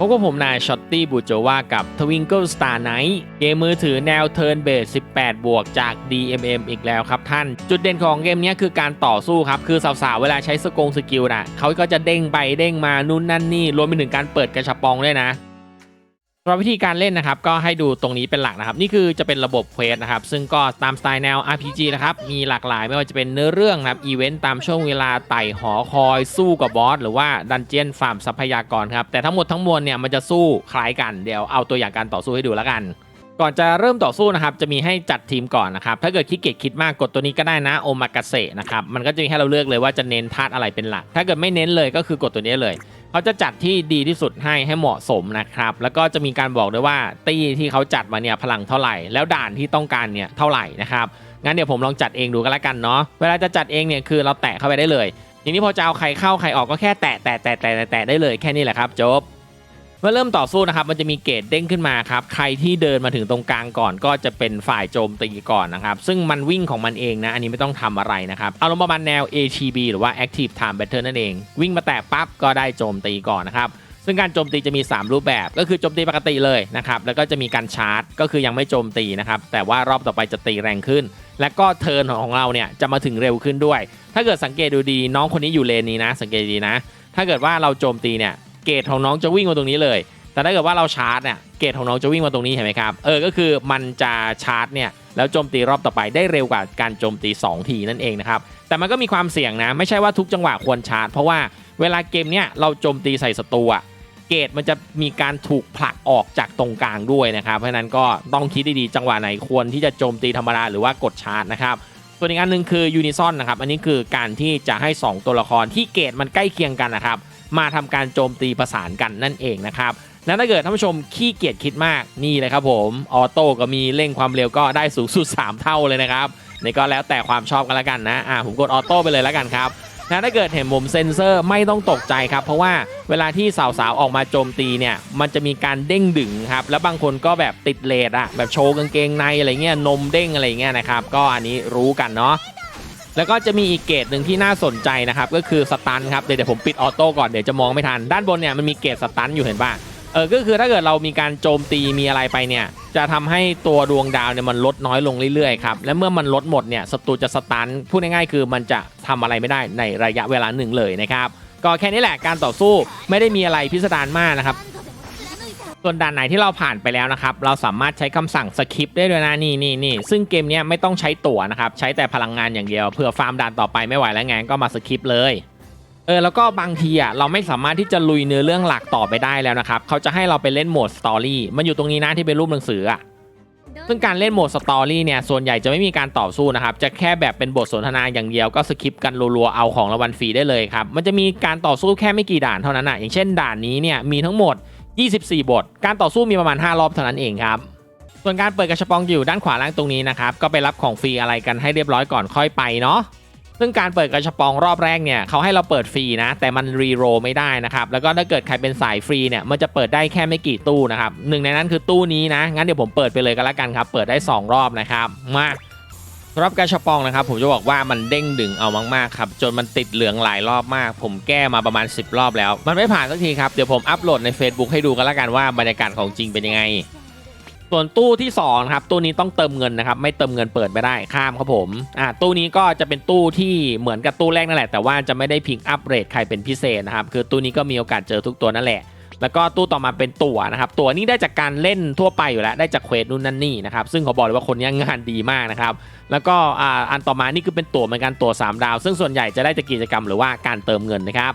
พบกับผมนายช็อตตี้บูโจวากับ Twinkle Star Night เกมมือถือแนวเทิร์นเบส 18 บวกจาก DMM อีกแล้วครับท่าน จุดเด่นของเกมนี้คือการต่อสู้ครับ คือสาวๆ เวลาใช้สกงสกิลนะเขาก็จะเด้งไปเด้งมานู่นนั่นนี่ รวมไปถึงการเปิดกระชับปองด้วยนะำหรับวิธีการเล่นนะครับ ก็ให้ดูตรงนี้เป็นหลักนะครับ นี่คือจะเป็นระบบเควสนะครับ ซึ่งก็ตามสไตล์แนว RPG นะครับ มีหลากหลายไม่ว่าจะเป็นเนื้อเรื่องนะครับอีเวนต์ตามช่วงเวลาไต่หอคอย สู้กับบอสหรือว่าดันเจียนฟาร์มทรัพยากรครับ แต่ทั้งหมดทั้งมวลเนี่ยมันจะสู้คล้ายกันเดี๋ยวเอาตัวอย่างการต่อสู้ให้ดูแล้วกันก่อนจะเริ่มต่อสู้นะครับ จะมีให้จัดทีมก่อนนะครับ ถ้าเกิดขี้เกียจคิดมากกดตัวนี้ก็ได้นะโอมากาเสะนะครับ มันก็จะมีให้เราเลือกเลยว่าจะเน้นธาตุอะไรเป็นหลัก ถ้าเกิดไม่เน้นเลยก็คือกดตัวนี้เลย เขาจะจัดที่ดีที่สุดให้ให้เหมาะสมนะครับ แล้วก็จะมีการบอกด้วยว่าตี้ที่เขาจัดมาเนี่ยพลังเท่าไหร่ แล้วด่านที่ต้องการเนี่ยเท่าไหร่นะครับงั้นเดี๋ยวผมลองจัดเองดูก็แล้วกันเนาะเวลาจะจัดเองเนี่ยคือเราแตะเข้าไปได้เลยทีนี้พอจะเอาใครเข้าใครออกก็แค่แตะแตะแตะแตะแตะได้เลยแค่นี้แหละครับจบ เมื่อเริ่มต่อสู้นะครับมันจะมีเกรดเด้งขึ้นมาครับใครที่เดินมาถึงตรงกลางก่อน ก็จะเป็นฝ่ายโจมตีก่อนนะครับซึ่งมันวิ่งของมันเองนะอันนี้ไม่ต้องทำอะไรนะครับเอาลงประมาณแนว ATB หรือว่า Active Time Battle นั่นเอง วิ่งมาแตะปั๊บก็ได้โจมตีก่อนนะครับซึ่งการโจมตีจะมี 3 รูปแบบก็คือโจมตีปกติเลยนะครับแล้วก็จะมีการชาร์จ ก็คือยังไม่โจมตีนะครับแต่ว่ารอบต่อไปจะตีแรงขึ้น และก็เทิร์นของเราเนี่ยจะมาถึงเร็วขึ้นด้วย ถ้าเกิดสังเกตดูดีน้องคนนี้อยู่เลนนี้นะ สังเกตดีนะ ถ้าเกิดว่าเราโจมตีเนี่ย เกรดของน้องจะวิ่งมาตรงนี้เลย แต่ถ้าเกิดว่าเราชาร์จเนี่ยเกรดของน้องจะวิ่งมาตรงนี้เห็นไหมครับ เออ ก็คือมันจะชาร์จเนี่ยแล้วโจมตีรอบต่อไปได้เร็วกว่าการโจมตี 2 ทีนั่นเองนะครับ แต่มันก็มีความเสี่ยงนะ ไม่ใช่ว่าทุกจังหวะควรชาร์จ เพราะว่าเวลาเกมเนี้ยเราโจมตีใส่ศัตรูอะเกรดมันจะมีการถูกผลักออกจากตรงกลางด้วยนะครับ เพราะนั้นก็ต้องคิดดีๆ จังหวะไหนควรที่จะโจมตีธรรมดาหรือว่ากดชาร์จนะครับส่วนอีกอันหนึ่งคือยูนิซอนนะครับ อันนี้คือการที่จะให้ 2 ตัวละครที่เกรดมันใกล้เคียงกันนะครับ มาทำการโจมตีประสานกันนั่นเองนะครับแล้วถ้าเกิดท่านผู้ชมขี้เกียจคิดมากนี่เลยครับผมออโต้ก็มีเร่งความเร็วก็ได้สูงสุด 3 เท่าเลยนะครับนี่ก็แล้วแต่ความชอบกันละกันนะอ่าผมกดออโต้ไปเลยล้วกันครับนะถ้าเกิดเห็นมุมเซ็นเซอร์ไม่ต้องตกใจครับ เพราะว่าเวลาที่สาวๆออกมาโจมตีเนี่ย มันจะมีการเด้งดึงครับ แล้วบางคนก็แบบติดเลดอะแบบโชว์กางเกงในอะไรเงี้ยนมเด้งอะไรเงี้ยนะครับ ก็อันนี้รู้กันเนาะ แล้วก็จะมีอีกเกรดหนึ่งที่น่าสนใจนะครับก็คือสตันครับเดี๋ยวเดี๋ยวผมปิดออโต้ก่อนเดี๋ยวจะมองไม่ทันด้านบนเนี่ยมันมีเกรดสตันอยู่เห็นป่ะเออก็คือถ้าเกิดเรามีการโจมตีมีอะไรไปเนี่ย จะทำให้ตัวดวงดาวเนี่ยมันลดน้อยลงเรื่อยๆครับและเมื่อมันลดหมดเนี่ยศัตรูจะสตันพูดง่ายๆคือมันจะทำอะไรไม่ได้ในระยะเวลาหนึ่งเลยนะครับก็แค่นี้แหละการต่อสู้ไม่ได้มีอะไรพิสดารมากนะครับ ส่วนด่านไหนที่เราผ่านไปแล้วนะครับ เราสามารถใช้คำสั่งสคิปได้ด้วยนะนี่นี่นี่ซึ่งเกมเนี้ยไม่ต้องใช้ตั๋วนะครับ ใช้แต่พลังงานอย่างเดียวเผื่อฟาร์มด่านต่อไปไม่ไหวแล้วไงก็มาสคิปเลยเออแล้วก็บางทีอะเราไม่สามารถที่จะลุยเนื้อเรื่องหลักต่อไปได้แล้วนะครับเขาจะให้เราไปเล่นโหมดสตอรี่มันอยู่ตรงนี้นะที่เป็นรูปหนังสืออะซึ่งการเล่นโหมดสตอรี่เนี่ยส่วนใหญ่จะไม่มีการต่อสู้นะครับ จะแค่แบบเป็นบทสนทนาอย่างเดียวก็สคิปกันรัวๆเอาของรางวัลฟรีได้เลยครับมันจะมีการต่อสู้แค่ไม่กี่ด่านเท่านั้นอะอย่างเช่นด่านนี้เนี่ยมีทั้งหมด 24 บท การต่อสู้มีประมาณ 5 รอบเท่านั้นเองครับ ส่วนการเปิดกระชับปองอยู่ด้านขวาล่างตรงนี้นะครับ ก็ไปรับของฟรีอะไรกันให้เรียบร้อยก่อนค่อยไปเนาะ ซึ่งการเปิดกระชับปองรอบแรกเนี่ยเขาให้เราเปิดฟรีนะ แต่มันรีโรไม่ได้นะครับ แล้วก็ถ้าเกิดใครเป็นสายฟรีเนี่ย มันจะเปิดได้แค่ไม่กี่ตู้นะครับหนึ่งในนั้นคือตู้นี้นะ งั้นเดี๋ยวผมเปิดไปเลยก็แล้วกันครับ เปิดได้ 2 รอบนะครับ มา สำหรับกรชับปองนะครับผมจะบอกว่ามันเด้งดึงเอามากๆครับจนมันติดเหลืองหลายรอบมาก ผมแก้มาประมาณ 10 รอบแล้ว มันไม่ผ่านสักทีครับเดี๋ยวผมอัปโหลดใน Facebook ให้ดูกันล้วกันว่าบรรยากาศของจริงเป็นยังไง ส่วนตู้ที่2นะครับตู้นี้ต้องเติมเงินนะครับไม่เติมเงินเปิดไม่ได้ข้ามครับผมอ่าตู้นี้ก็จะเป็นตู้ที่เหมือนกับตู้แรกนั่นแหละแต่ว่าจะไม่ได้พิงอัปเกรดใครเป็นพิเศษนะครับคือตู้นี้ก็มีโอกาสเจอทุกตัวนั่นแหละ แล้วก็ตู้ต่อมาเป็นตั๋วนะครับตั๋วนี้ได้จากการเล่นทั่วไปอยู่แล้วได้จากเควสนู่นนั่นนี่นะครับซึ่งเขาบอกเลยว่าคนนี้งานดีมากนะครับแล้วก็อ,อันต่อมานี่คือเป็นตั๋วเหมือนกันตั๋ว3ดาว ซึ่งส่วนใหญ่จะได้จากกิจกรรมหรือว่าการเติมเงินนะครับ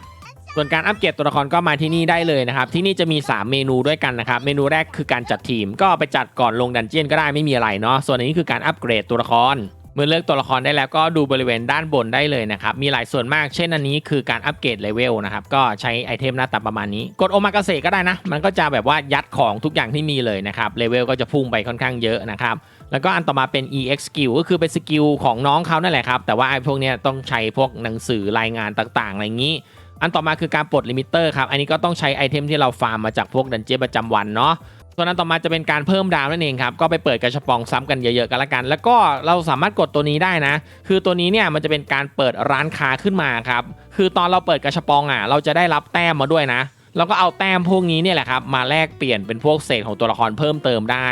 ส่วนการอัปเกรดตัวละครก็มาที่นี่ได้เลยนะครับ ที่นี่จะมี 3 เมนูด้วยกันนะครับ เมนูแรกคือการจัดทีม ก็ไปจัดก่อนลงดันเจียนก็ได้ไม่มีอะไรเนาะส่วนนนี้คือการอัปเกรดตัวละคร เมื่อเลือกตัวละครได้แล้วก็ดูบริเวณด้านบนได้เลยนะครับ มีหลายส่วนมาก เช่นอันนี้คือการอัปเกรดเลเวลนะครับ ก็ใช้ไอเทมหน้าตาประมาณนี้ กดโอมากาเสก็ได้นะ มันก็จะแบบว่ายัดของทุกอย่างที่มีเลยนะครับ เลเวลก็จะพุ่งไปค่อนข้างเยอะนะครับ แล้วก็อันต่อมาเป็น EX skill ก็คือเป็นสกิลของน้องเขานั่นแหละครับ แต่ว่าไอ้พวกเนี้ยต้องใช้พวกหนังสือรายงานต่างๆอะไรอย่างนี้อันต่อมาคือการปลดลิมิเตอร์ครับ อันนี้ก็ต้องใช้ไอเทมที่เราฟาร์มมาจากพวกดันเจี้ยนประจำวันเนาะ ส่วนอันต่อมาจะเป็นการเพิ่มดาวนั่นเองครับ ก็ไปเปิดกระชับปองซ้ำกันเยอะๆกันละกัน แล้วก็เราสามารถกดตัวนี้ได้นะ คือตัวนี้เนี่ยมันจะเป็นการเปิดร้านค้าขึ้นมาครับ คือตอนเราเปิดกระชับปองอะ เราจะได้รับแต้มมาด้วยนะ แล้วก็เอาแต้มพวกนี้เนี่ยแหละครับมาแลกเปลี่ยนเป็นพวกเศษของตัวละครเพิ่มเติมได้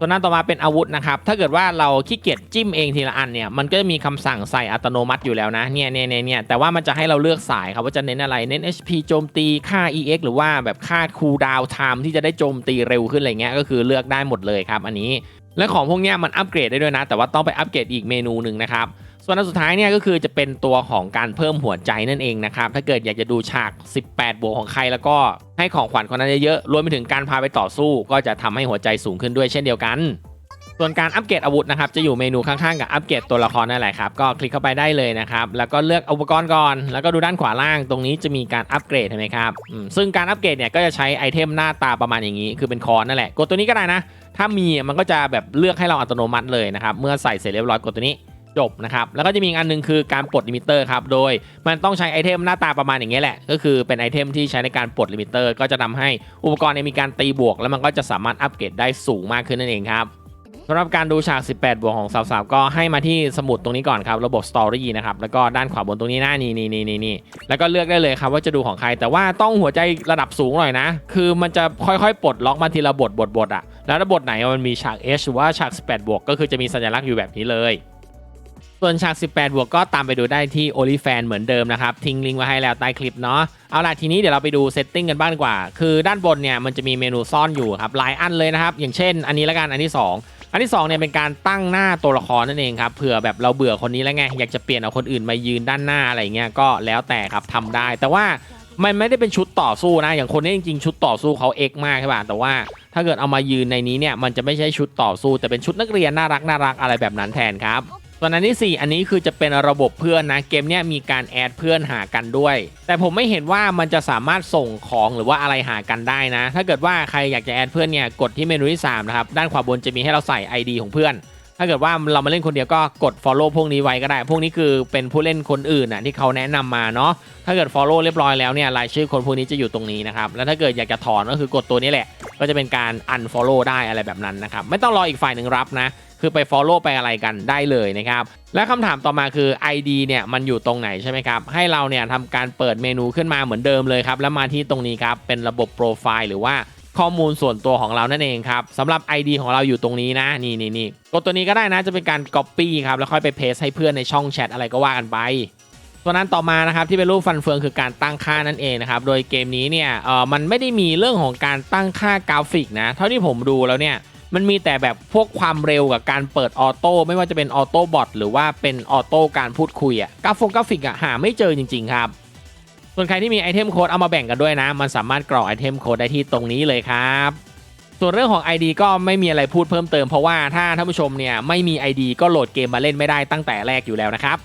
ตัวนั้นต่อมาเป็นอาวุธนะครับ ถ้าเกิดว่าเราขี้เกียจจิ้มเองทีละอันเนี่ย มันก็จะมีคำสั่งใส่อัตโนมัติอยู่แล้วนะเนี่ยเนี่ยเนี่ยเนี่ยแต่ว่ามันจะให้เราเลือกสายครับว่าจะเน้นอะไร เน้น HP โจมตี ค่า EX หรือว่าแบบค่าคูลดาวน์ไทม์ที่จะได้โจมตีเร็วขึ้นอะไรเงี้ย ก็คือเลือกได้หมดเลยครับ อันนี้ และของพวกเนี้ยมันอัปเกรดได้ด้วยนะ แต่ว่าต้องไปอัปเกรดอีกเมนูหนึ่งนะครับ ส่วนอันสุดท้ายเนี่ยก็คือจะเป็นตัวของการเพิ่มหัวใจนั่นเองนะครับ ถ้าเกิดอยากจะดูฉาก 18 บวกของใครแล้วก็ให้ของขวัญคนนั้นเยอะๆ รวมไปถึงการพาไปต่อสู้ก็จะทำให้หัวใจสูงขึ้นด้วยเช่นเดียวกัน ส่วนการอัปเกรดอาวุธนะครับจะอยู่เมนูข้างๆกับอัปเกรดตัวละครนั่นแหละครับก็คลิกเข้าไปได้เลยนะครับแล้วก็เลือกอุปกรณ์ก่อน แล้วก็ดูด้านขวาล่างตรงนี้จะมีการอัปเกรดเห็นไหมครับซึ่งการอัปเกรดเนี่ยก็จะใช้ไอเทมหน้าตาประมาณอย่างนี้ คือเป็นคอนนั่นแหละกดตัวนี้ก็ได้นะ ถ้ามีมันก็จะแบบเลือกให้เราอัตโนมัติเลยนะครับเมื่อใส่เสร็จเรียบร้อยกดตัวนี้ จบนะครับ แล้วก็จะมีอันหนึงคือการปลดลิมิเตอร์ครับ โดยมันต้องใช้ไอเทมหน้าตาประมาณอย่างเงี้ยแหละ ก็คือเป็นไอเทมที่ใช้ในการปลดลิมิเตอร์ ก็จะทำให้อุปกรณ์มีการตีบวก แล้วมันก็จะสามารถอัปเกรดได้สูงมากขึ้นนั่นเองครับสำหรับการดูฉาก 18 บวกของสาวๆ ก็ให้มาที่สมุดตรงนี้ก่อนครับ ระบบ Story นะครับ แล้วก็ด้านขวาบนตรงนี้หน้านี่นี่นี่นี่นี่แล้วก็เลือกได้เลยครับว่าจะดูของใคร แต่ว่าต้องหัวใจระดับสูงหน่อยนะ คือมันจะค่อยๆ ปลดล็อกมาทีละบทบทบทอะแล้วบทไหนมันมีฉาก H หรือว่าฉาก 18 บวก ก็คือจะมีสัญลักษณ์อยู่แบบนี้เลย ส่วนฉาก 18 บวกก็ตามไปดูได้ที่ o l i f a n เหมือนเดิมนะครับ ทิ้งลิงก์ไว้ให้แล้วใต้คลิปเนาะเอาล่ะทีนี้เดี๋ยวเราไปดูเซตติ้งกันบ้างดีกว่า คือด้านบนเนี่ยมันจะมีเมนูซ่อนอยู่ครับหลายอันเลยนะครับ อย่างเช่น อันนี้ละกันอันที่ 2 อันที่2เนี่ยเป็นการตั้งหน้าตัวละครนั่นเองครับเผื่อแบบเราเบื่อคนนี้แล้วไงอยากจะเปลี่ยนเอาคนอื่นมายืนด้านหน้าอะไรเงี้ยก็แล้วแต่ครับทำได้ แต่ว่ามันไม่ได้เป็นชุดต่อสู้นะ อย่างคนนี้จริงๆ ชุดต่อสู้เขาเอกมากใช่ป่ะแต่ว่าถ้าเกิดเอามายืนในนี้เนี่ยมันจะไม่ใช่ชุดต่อสู้ แต่เป็นชุดนักเรียนน่ารักน่ารักอะไรแบบนั้นแทนครับ ส่วนอันที่ 4 อันนี้คือจะเป็นระบบเพื่อนนะเกมเนี้ยมีการแอดเพื่อนหากันด้วย แต่ผมไม่เห็นว่ามันจะสามารถส่งของหรือว่าอะไรหากันได้นะ ถ้าเกิดว่าใครอยากจะแอดเพื่อนเนี่ยกดที่เมนูที่3นะครับด้านขวาบนจะมีให้เราใส่ ID ของเพื่อน ถ้าเกิดว่าเรามาเล่นคนเดียวก็กด follow พวกนี้ไว้ก็ได้ พวกนี้คือเป็นผู้เล่นคนอื่นนะที่เขาแนะนำมาเนาะถ้าเกิด follow เรียบร้อยแล้วเนี่ยรายชื่อคนพวกนี้จะอยู่ตรงนี้นะครับแล้วถ้าเกิดอยากจะถอนก็คือกดตัวนี้แหละ ก็จะเป็นการ unfollow ได้อะไรแบบนั้นนะครับ ไม่ต้องรออีกฝ่ายหนึ่งรับนะ คือไป follow ไปอะไรกันได้เลยนะครับ และคำถามต่อมาคือ ID เนี่ยมันอยู่ตรงไหนใช่ไหมครับ ให้เราเนี่ยทำการเปิดเมนูขึ้นมาเหมือนเดิมเลยครับ แล้วมาที่ตรงนี้ครับ เป็นระบบโปรไฟล์หรือว่าข้อมูลส่วนตัวของเรานั่นเองครับสำหรับ ID ของเราอยู่ตรงนี้นะ นี่นี่นี่กดตัวนี้ก็ได้นะจะเป็นการ copy ครับแล้วค่อยไป paste ให้เพื่อนในช่องแชทอะไรก็ว่ากันไป ตัวนั้นต่อมานะครับที่เป็นรูปฟันเฟืองคือการตั้งค่านั่นเองนะครับโดยเกมนี้เนี่ยเออมันไม่ได้มีเรื่องของการตั้งค่ากราฟิกนะเท่าที่ผมดูแล้วเนี่ยมันมีแต่แบบพวกความเร็วกับการเปิดออโต้ไม่ว่าจะเป็นออโต้บอทหรือว่าเป็นออโต้การพูดคุยอะกราฟงกราฟิกอะหาไม่เจอจริง ๆ ครับ ส่วนใครที่มีไอเทมโค้ดเอามาแบ่งกันด้วยนะ มันสามารถกรอกไอเทมโค้ดได้ที่ตรงนี้เลยครับส่วนเรื่องของ ID ก็ไม่มีอะไรพูดเพิ่มเติมเพราะว่าถ้าท่านผู้ชมเนี่ยไม่มี ID ก็โหลดเกมมาเล่นไม่ได้ตั้งแต่แรกอยู่แล้วนะครับ